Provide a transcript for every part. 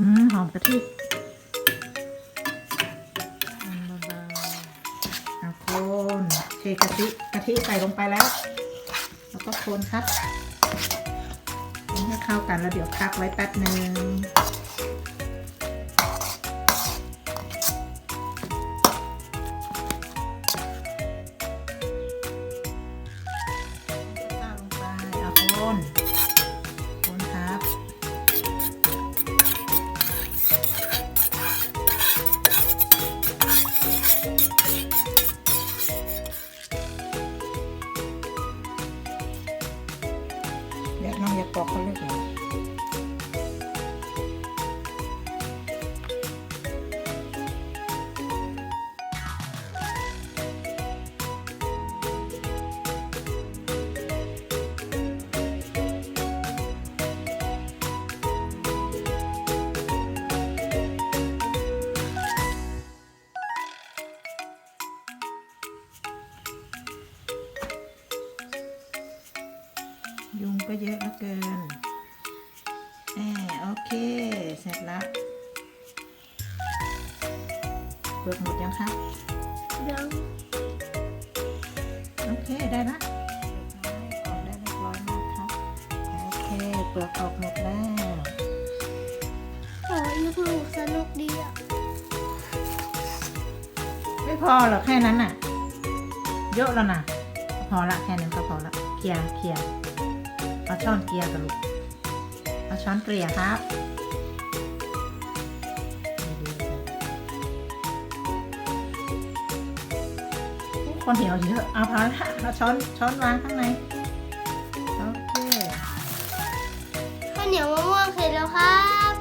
อืมหอมกะทิคนเบาๆเอาคนเทกะทิกะทิใส่ลงไปแล้ว แล้วก็คนครับคนให้เข้ากันแล้วเดี๋ยวพักไว้แป๊บหนึ่งข้าวลงไปเอาคน ดี๋ ยวน้องอย่าปอกเขาเลือกเหรอยุงก็เยอะเหลือเกินแอบโอเค เสร็จแล้วเปลือกหมดยังครับยังโอเค ได้ละออกได้เรียบร้อยมากครับโอเค เปลือกออกหมดแล้วโอ้ยลูกๆสนุกดีอะ ไม่พอหรอกแค่นั้นน่ะ เยอะแล้วนะพอละแค่นั้นก็พอละเกลียร์เกลียร์ เอาช้อนเกลียร์กันลูกเอาช้อนเกลี่ยครับคนเหี่ยวเยอะ เอาพอละเอาช้อนช้อนวางข้างในโอเคข้าวเหนียวมะม่วงเสร็จแล้วครับ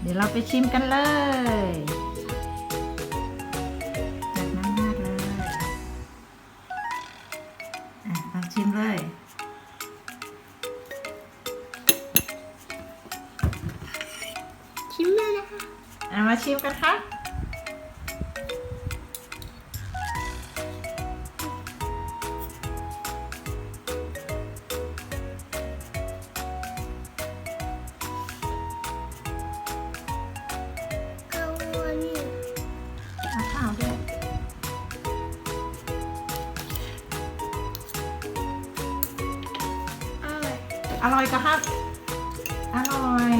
เดี๋ยวเราไปชิมกันเลย ชิมเลยชิมเลยนะคะเอามาชิมกันครั อร่อยอร่อยก็ครับ อร่อย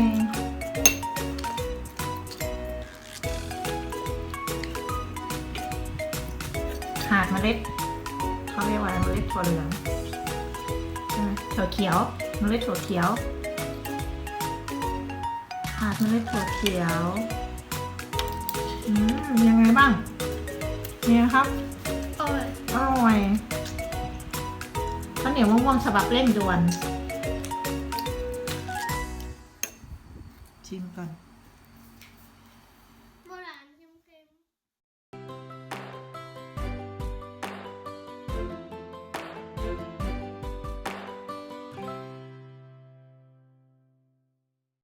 ขาดเมล็ดเขาเรียกว่าเมล็ดถั่วเหลืองใช่ไหมถั่วเขียว เมล็ดถั่วเขียวขาดเมล็ดถั่วเขียวอืมยังไงบ้าง เนี่ยครับอร่อยอร่อยข้าวเหนียวมะม่วงฉบับเร่งด่วน ชิมก่อน